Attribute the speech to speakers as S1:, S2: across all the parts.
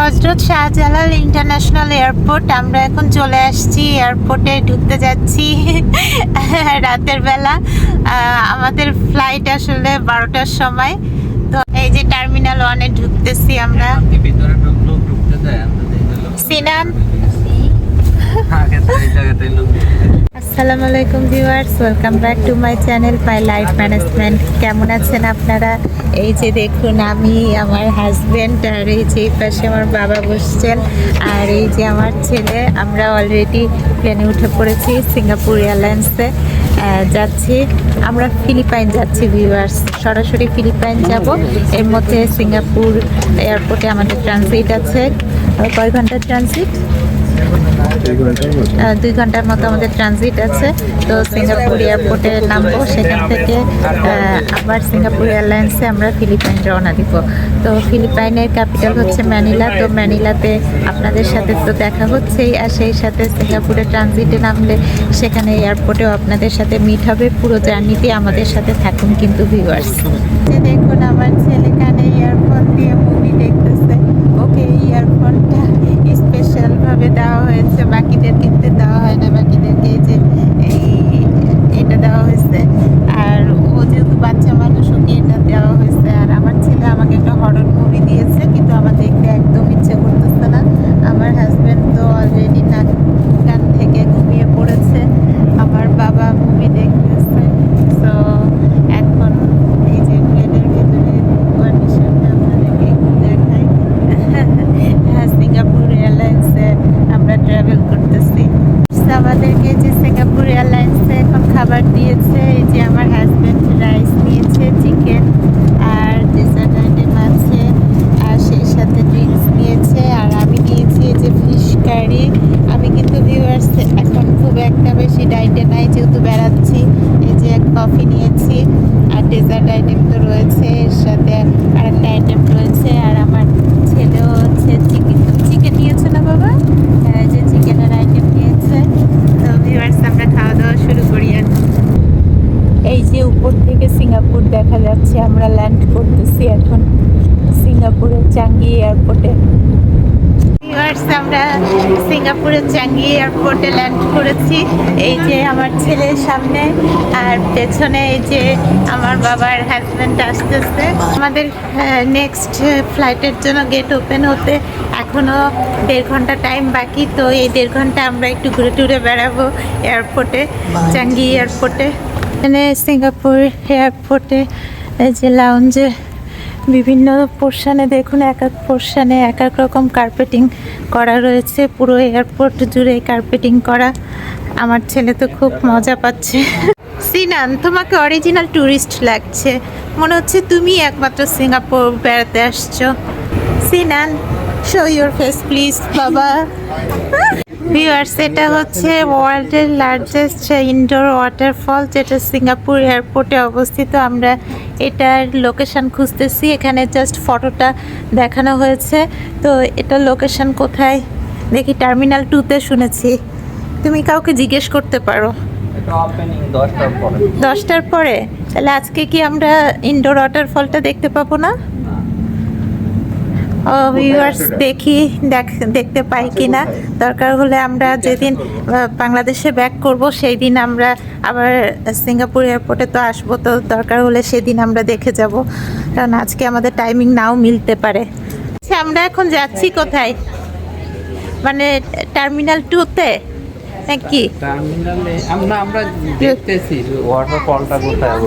S1: হজরত Shahjalal international airport আমরা এখন চলে আসছি এয়ারপোর্টে ঢুকতে যাচ্ছি রাতের বেলা। আমাদের ফ্লাইট আসলে বারোটার সময়। তো এই যে টার্মিনাল ওয়ানে ঢুকতেছি আমরা। সিনান
S2: আগে তো এই জায়গাটায় লোক
S1: আসসালামু আলাইকুম viewers welcome back to my channel my life management কেমন আছেন আপনারা? এই যে দেখুন, আমি আমার হাজব্যান্ড আর এই যে পাশে আমার বাবা বসছেন। আর এই যে আমার ছেলে, আমরা অলরেডি প্লেনে উঠে পড়েছি সিঙ্গাপুর এয়ারলাইন্সে যাচ্ছি। আমরা ফিলিপাইন যাচ্ছি ভিউয়ার্স। সরাসরি ফিলিপাইন যাব। এর মধ্যে সিঙ্গাপুর এয়ারপোর্টে আমাদের ট্রানজিট আছে। কয় ঘণ্টার ট্রানজিট দুই ঘণ্টার মতো আমাদের ট্রানজিট আছে। তো সিঙ্গাপুর এয়ারপোর্টে নামবো, সেখান থেকে আবার সিঙ্গাপুর এয়ারলাইন্সে আমরা ফিলিপাইন রওনা দিব। তো ফিলিপাইনের ক্যাপিটাল হচ্ছে ম্যানিলা। তো ম্যানিলাতে আপনাদের সাথে তো দেখা হচ্ছেই, আর সেই সাথে সিঙ্গাপুরে ট্রানজিটে নামলে সেখানে এয়ারপোর্টেও আপনাদের সাথে মিট হবে। পুরো জার্নিতে আমাদের সাথে থাকুন কিন্তু ভিউয়ার্স দেখুন, আমার ছেলে কানে ইয়ারফোন দিয়ে মুভি দেখতেছে ওকে এই ইয়ারফোনটা স্পেশাল ভাবে দেওয়া হয়েছে বাকিদের কিনতে দেওয়া হয় না বাকিদেরকে এই যে এই এটা দেওয়া হয়েছে আর ও যেহেতু বাচ্চা মানুষ ওকে এটা দেওয়া হয়েছে আর আমার ছেলে আমাকে একটা হরর মুভি দিয়েছে কিন্তু আমার দেখতে একদম ইচ্ছে করতেছে না আমার হাজব্যান্ড তো অলরেডি নাক কান থেকে ঘুমিয়ে পড়েছে আমার বাবা মুভি দেখতেছে সো এখন এই যে প্লেনের ভেতরে কন্ডিশনটা আপনাদেরকে একটু দেখাই হ্যাঁ সিঙ্গাপুর এয়ারলাইন্সে আমরা ট্রাভেল করতেছি So, আমাদেরকে যে সিঙ্গাপুর এয়ারলাইন্সে এখন খাবার দিয়েছে, এই যে আমার হাজব্যান্ড রাইস নিয়েছে চিকেন আর ডেজার্ট আইটেম আছে, আর সেই সাথে ড্রিঙ্কস নিয়েছে, আর আমি নিয়েছি এই যে ফিশ কারি আমি কিন্তু ভিউয়ার্স এখন খুব একটা বেশি ডাইটে নাই, যেহেতু বেড়াচ্ছি, এই যে এক কফি নিয়েছি, আর ডেজার্ট আইটেম তো রয়েছে এর সাথে আর একটা আইটেম রয়েছে আর আমার ছেলেও হচ্ছে চিকেন চিকেন নিয়েছে না বাবা হ্যাঁ এই যে চিকেনের আইটেম নিয়েছে তো ভিউয়ার্স আমরা খাওয়া দাওয়া শুরু করি এখন এই যে উপর থেকে সিঙ্গাপুর দেখা যাচ্ছে আমরা ল্যান্ড করতেছি এখন সিঙ্গাপুরের চাঙ্গি এয়ারপোর্টে। ভিউয়ার্স আমরা সিঙ্গাপুরের চাঙ্গি এয়ারপোর্টে ল্যান্ড করেছি। এই যে আমার ছেলের সামনে আর পেছনে এই যে আমার বাবার হাজব্যান্ড আসতেছে। আমাদের নেক্সট ফ্লাইটের জন্য গেট ওপেন হতে এখনও দেড় ঘণ্টা টাইম বাকি। তো এই দেড় ঘণ্টা আমরা একটু ঘুরে টুরে বেড়াবো এয়ারপোর্টে চাঙ্গি এয়ারপোর্টে। এখানে সিঙ্গাপুর এয়ারপোর্টে এই যে লাউঞ্জে বিভিন্ন পোর্শানে দেখুন, এক এক পোর্শানে এক এক রকম কার্পেটিং করা রয়েছে। পুরো এয়ারপোর্ট জুড়ে কার্পেটিং করা। আমার ছেলে তো খুব মজা পাচ্ছে। সিনান, তোমাকে অরিজিনাল ট্যুরিস্ট লাগছে। মনে হচ্ছে তুমি একমাত্র সিঙ্গাপুর বেড়াতে আসছো। Sinan show your face please বাবা। ভিউয়ার্স এটা হচ্ছে ওয়ার্ল্ডের লার্জেস্ট ইনডোর ওয়াটারফল যেটা সিঙ্গাপুর এয়ারপোর্টে অবস্থিত। আমরা এটার লোকেশন খুঁজতেছি। এখানে জাস্ট ফটোটা দেখানো হয়েছে। তো এটা লোকেশন কোথায়? দেখি টার্মিনাল টুতে শুনেছি। তুমি কাউকে জিজ্ঞেস করতে পারো।
S2: দশটার পরে।
S1: তাহলে আজকে কি আমরা ইনডোর ওয়াটারফলটা দেখতে পাবো না? ভিউয়ার্স দেখি, দেখ, দেখতে পাই কি না দরকার হলে আমরা যেদিন বাংলাদেশে ব্যাক করব সেই দিন আমরা আবার সিঙ্গাপুর এয়ারপোর্টে তো আসব, তো দরকার হলে সেদিন আমরা দেখে যাব। কারণ আজকে আমাদের টাইমিং নাও মিলতে পারে। আচ্ছা আমরা এখন যাচ্ছি কোথায়? মানে টার্মিনাল টুতে নাকি
S2: টার্মিনালে আমরা আমরা দেখতেছি ওয়াটারফলটা কোথায়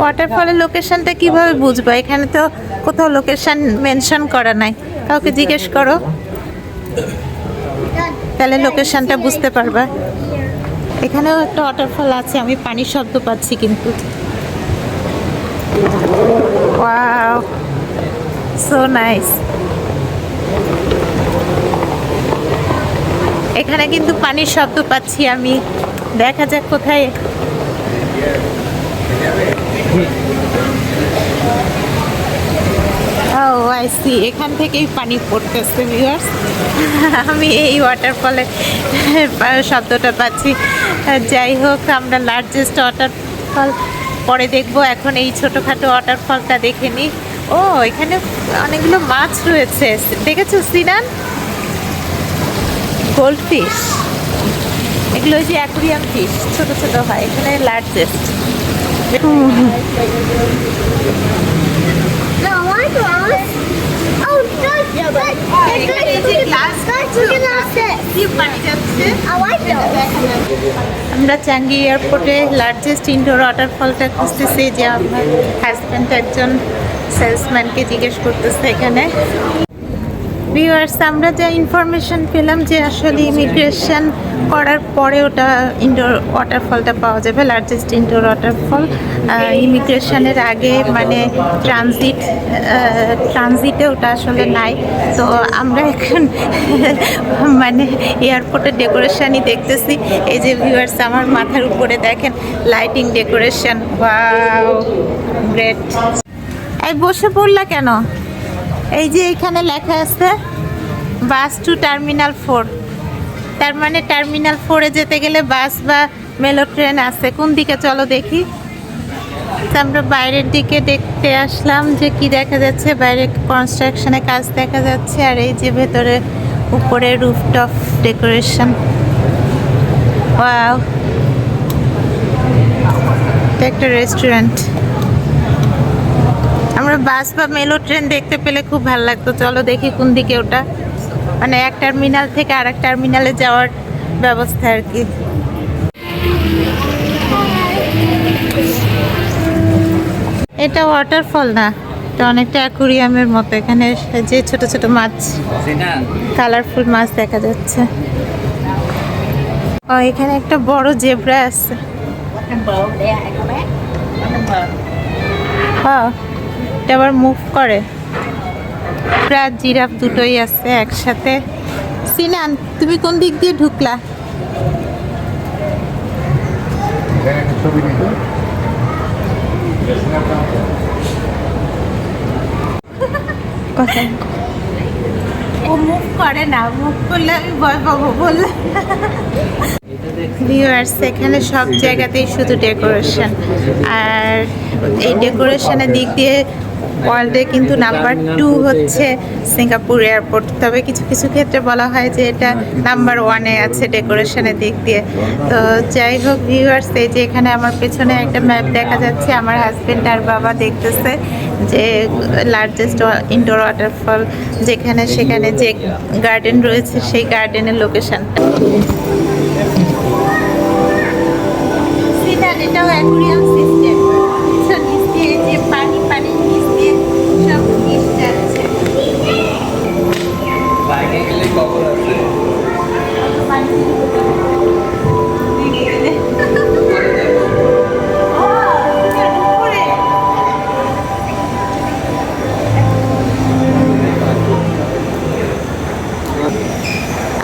S1: ওয়াটারফলের লোকেশনটা কীভাবে বুঝব? এখানে তো কোথাও লোকেশন মেনশন করা নাই। কাউকে জিজ্ঞেস করো। তাহলে লোকেশনটা বুঝতে পারবা। এখানেও একটা ওয়াটারফল আছে আমি পানির শব্দ পাচ্ছি কিন্তু। ওয়াও সো নাইস এখানে কিন্তু পানির শব্দ পাচ্ছি আমি। দেখা যাক কোথায়। ও আই সি এখান থেকেই পানি পড়তেছে ভিউয়ার্স আমি এই ওয়াটারফলে শব্দটা পাচ্ছি। যাই হোক আমরা লার্জেস্ট ওয়াটারফল পরে দেখব। এখন এই ছোটোখাটো ওয়াটারফলটা দেখে নিই ও এখানে অনেকগুলো মাছ রয়েছে। দেখেছ সিনান? গোল্ড ফিশ এগুলো যে অ্যাকুরিয়াম ফিশ, ছোট ছোট হয়, এখানে লার্জেস্ট. আমরা চাঙ্গি এয়ারপোর্টে লার্জেস্ট ইনডোর ওয়াটারফলটা খুঁজতেছি, যে আমার হাজব্যান্ড একজন সেলসম্যানকে জিজ্ঞেস করতেছে এখানে ভিউয়ার্স আমরা যা ইনফরমেশন পেলাম যে আসলে ইমিগ্রেশন করার পরে ওটা ইনডোর ওয়াটারফলটা পাওয়া যাবে লার্জেস্ট ইনডোর ওয়াটারফল ইমিগ্রেশনের আগে মানে ট্রানজিট ট্রানজিটে ওটা আসলে নাই। তো আমরা এখন মানে এয়ারপোর্টের ডেকোরেশনই দেখতেছি। এই যে ভিউয়ার্স আমার মাথার উপরে দেখেন লাইটিং ডেকোরেশন ওয়াও গ্রেট এই বসে পড়লা কেন? এই যে এখানে লেখা আছে, বাস টু টার্মিনাল ফোর। তার মানে টার্মিনাল ফোরে যেতে গেলে বাস বা মেলো ট্রেন আছে। কোন দিকে চলো দেখি? আমরা বাইরের দিকে দেখতে আসলাম যে কি দেখা যাচ্ছে। বাইরে কনস্ট্রাকশনে কাজ দেখা যাচ্ছে। আর এই যে ভেতরে উপরে রুফটপ ডেকোরেশন ওয়াও একটা রেস্টুরেন্ট আমরা বাস বা মেলো ট্রেন দেখতে পেলে খুব ভালো লাগতো। চলো দেখি কোন দিকে ওটা। মানে এক টার্মিনাল থেকে আর এক টার্মিনালে যাওয়ার ব্যবস্থা আর কি। এটা ওয়াটারফল না এটা অনেকটা অ্যাকুরিয়ামের মতো। এখানে যে ছোট ছোট মাছ কালারফুল মাছ দেখা যাচ্ছে। ও এখানে একটা বড় জেব্রা আছে। হ্যাঁ এটা আবার মুভ করে। প্রায় জিরাফ দুটোই আছে একসাথে। সিনান তুমি কোন দিক দিয়ে ঢুকলা? ও মুভ করে না মুভ করলে আমি ভয় পাবো ভিউয়ার্স এখানে সব জায়গাতেই শুধু ডেকোরেশন আর এই ডেকোরেশনের দিক দিয়ে ওয়ার্ল্ডে কিন্তু নাম্বার টু হচ্ছে সিঙ্গাপুর এয়ারপোর্ট। তবে কিছু কিছু ক্ষেত্রে বলা হয় যে এটা নাম্বার ওয়ানে আছে ডেকোরেশনের দিক দিয়ে। তো যাই হোক ভিউয়ার্স, এই যে এখানে আমার পেছনে একটা ম্যাপ দেখা যাচ্ছে, আমার হাজবেন্ড আর বাবা দেখতেছে যে লার্জেস্ট ইনডোর ওয়াটারফল যেখানে, সেখানে যে গার্ডেন রয়েছে, সেই গার্ডেনের লোকেশনটা এটাও অ্যাকুরিয়াম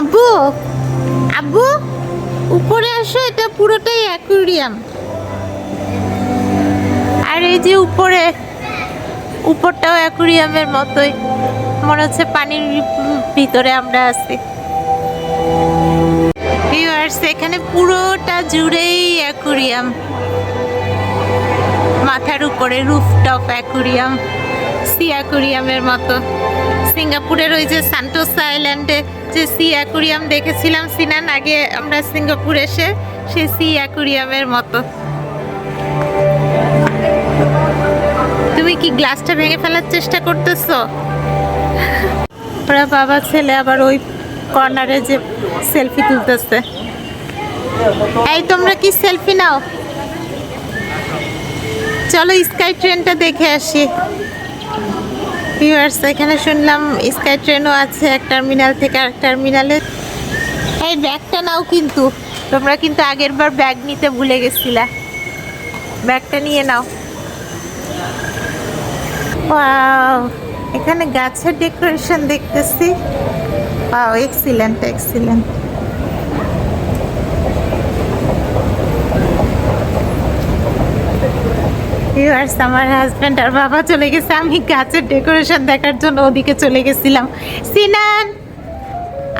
S1: আব্বু আব্বু, উপরে আসো, এটা পুরোটাই অ্যাকুরিয়াম। আর এই যে উপরে, উপরটাও অ্যাকুরিয়ামের মতোই। মনে হচ্ছে পানির ভিতরে আমরা আছি। ভিউয়ার্স এখানে পুরোটা জুড়েই অ্যাকুরিয়াম মাথার উপরে রুফটপ অ্যাকুরিয়াম সি অ্যাকুরিয়ামের মতো। সিঙ্গাপুরের ওই যে সান্টোসা আইল্যান্ডে যে সি অ্যাকুরিয়াম দেখেছিলাম, সিনান, আগে আমরা সিঙ্গাপুর এসে সে সি অ্যাকুরিয়ামের মতো। তুমি কি গ্লাসটা ভেঙে ফেলার চেষ্টা করতেছো? ওরা বাবা ছেলে আবার ওই কর্নারে যে সেলফি তুলতেছে। এই, তোমরা কি সেলফি নাও? চলো স্কাই ট্রেনটা দেখে আসি। ভিউয়ার্স, এখানে শুনলাম স্কাই ট্রেনও আছে এক টার্মিনাল থেকে আরেক টার্মিনালে। এই ব্যাগটা নাও কিন্তু। তোমরা কিন্তু আগের বার ব্যাগ নিতে ভুলে গেছিলা। ব্যাগটা নিয়ে নাও। এখানে গাছের ডেকোরেশন দেখতেছি। Excellent excellent. ভিউয়ার্স আমার হাজব্যান্ড আর বাবা চলে গেছে। আমি গাছের ডেকোরেশন দেখার জন্য ওদিকে চলে গেছিলাম। সিনান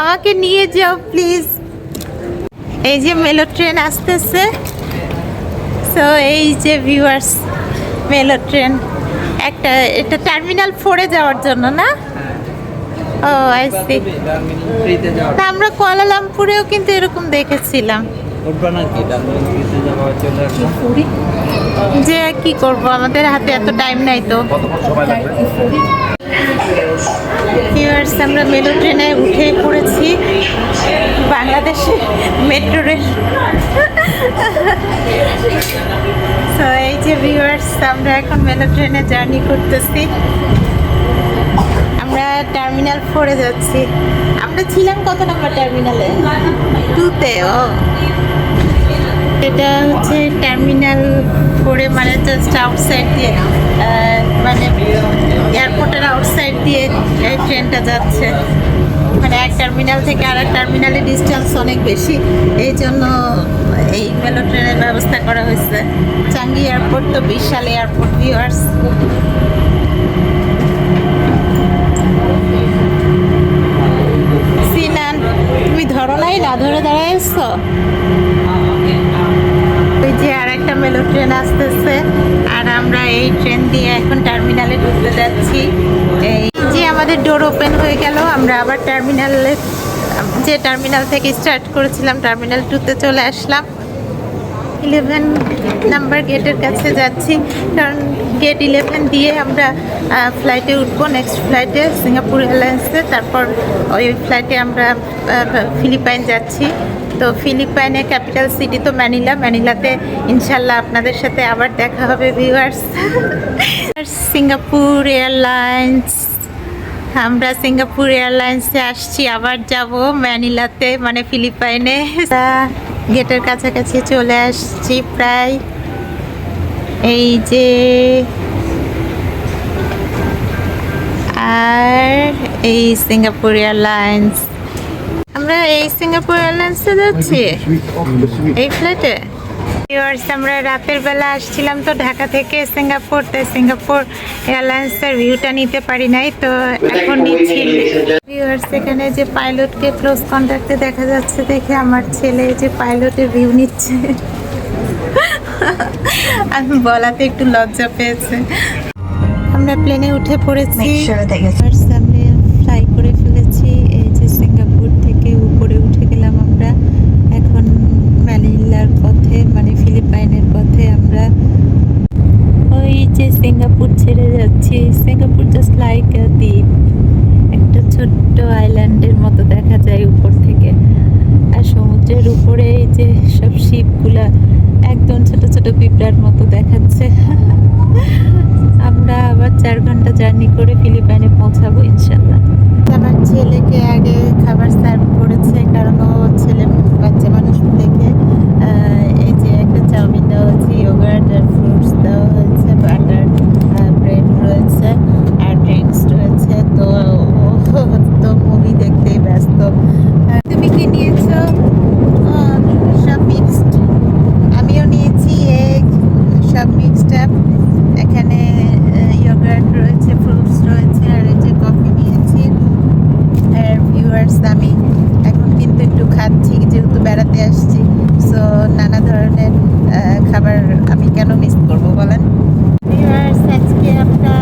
S1: আমাকে নিয়ে যাও প্লিজ এই যে মেলো ট্রেন আসতেছে। সো এই যে ভিউয়ার্স মেলো ট্রেন একটা এটা টার্মিনাল ফোরে যাওয়ার জন্য না? ও আই সি আমরা কুয়ালালামপুরেও কিন্তু এরকম দেখেছিলাম।
S2: উঠবা যাওয়া চলে আসলাম
S1: যে কি করব? আমাদের হাতে এত টাইম নাই তো। ভিউয়ার্স আমরা মেলো ট্রেনে উঠে পড়েছি বাংলাদেশে মেট্রো রেল। তো এই যে ভিউয়ার্স আমরা এখন মেলো ট্রেনে জার্নি করতেছি। আমরা টার্মিনাল ফোরে যাচ্ছি। আমরা ছিলাম কত নম্বর টার্মিনালে টুতে ও। এটা হচ্ছে টার্মিনাল ফোরে মানে জাস্ট আউটসাইড দিয়ে মানে এয়ারপোর্টের আউটসাইড দিয়ে ট্রেনটা যাচ্ছে। মানে এক টার্মিনাল থেকে আর এক টার্মিনালের ডিস্টেন্স অনেক বেশি, এই জন্য এই মেলো ট্রেনের ব্যবস্থা করা হয়েছে। চাঙ্গি এয়ারপোর্ট তো বিশাল এয়ারপোর্ট ভিউয়ার্স সিনান তুমি ধরো নাই না ধরে দাঁড়াইছো ওই যে আর একটা মেলো ট্রেন আসতেছে আর আমরা এই ট্রেন দিয়ে এখন টার্মিনালে ঢুকতে যাচ্ছি এই যে আমাদের ডোর ওপেন হয়ে গেল। আমরা আবার টার্মিনালে যে টার্মিনাল থেকে স্টার্ট করেছিলাম টার্মিনাল টুতে চলে আসলাম। ইলেভেন নাম্বার গেটের কাছে যাচ্ছি। কারণ গেট ইলেভেন দিয়ে আমরা ফ্লাইটে উঠবো। নেক্সট ফ্লাইটে সিঙ্গাপুর এয়ারলাইন্সে তারপর ওই ফ্লাইটে আমরা ফিলিপাইন যাচ্ছি। তো ফিলিপাইনের ক্যাপিটাল সিটি তো ম্যানিলা ম্যানিলাতে ইনশাল্লাহ আপনাদের সাথে আবার দেখা হবে ভিউয়ার্স সিঙ্গাপুর এয়ারলাইন্স আমরা সিঙ্গাপুর এয়ারলাইন্সে আসছি আবার যাব ম্যানিলাতে মানে ফিলিপাইনে গেটের কাছাকাছি চলে আসছি প্রায় এই যে আর এই সিঙ্গাপুর এয়ারলাইন্স আমরা এই সিঙ্গাপুর এয়ারলাইন্সে যাচ্ছি এই ফ্লাইটে ভিউয়ার্স আমরা রাতের বেলা আসছিলাম তো ঢাকা থেকে সিঙ্গাপুর তাই সিঙ্গাপুর এয়ারলাইন্সের ভিউটা নিতে পারি নাই তো এখন নিচ্ছি। ভিউয়ার্স এখানে যে পাইলটকে ক্লোজ কন্ট্যাক্টে দেখা যাচ্ছে দেখে আমার ছেলে যে পাইলটের ভিউ নিচ্ছে। আমি বলাতে একটু লজ্জা পেয়েছে। আমরা প্লেনে উঠে পড়েছি আর সামনে ফ্লাই করে ফেলেছি এই যে সিঙ্গাপুর থেকে উপরে উঠে গেলাম আমরা এখন ম্যানিলার পথে মানে ফিলিপাইনের পথে আমরা ওই যে সিঙ্গাপুর ছেড়ে যাচ্ছি সিঙ্গাপুর জাস্ট লাইক দ্বীপ। একটা ছোট্ট আইল্যান্ডের মতো দেখা যায় উপর থেকে। আর সমুদ্রের উপরে এই যে সব শিপগুলা, একদম ছোট ছোট পিঁপড়ার মতো দেখাচ্ছে। আমরা আবার চার ঘণ্টা জার্নি করে ফিলিপাইনে পৌঁছাবো ইনশাল্লাহ আমার ছেলেকে আগে খাবার সার্ভ করেছে, কারণ ও ছেলে, বাচ্চা মানুষ দেখে এই যে একটা চাউমিন দেওয়া হচ্ছে ইয়োগার্ট আর ফ্রুটস দেওয়া হয়েছে বাটার ব্রেড রয়েছে আর ড্রিঙ্কস রয়েছে তো ও তো মুভি দেখতেই ব্যস্ত আহ, তুমি কি নিয়েছো আহ, সব মিক্সড আমিও নিয়েছি এগ সব মিক্সড আপ এখানে ইয়োগার্ট রয়েছে ফ্রুটস রয়েছে আর এই যে কফি নিয়েছি আর ভিউয়ার্স আমি এখন কিন্তু একটু খাচ্ছি যেহেতু বেড়াতে আসছি। সো নানা ধরনের খাবার আমি কেন মিস করব বলেন? আজকে তো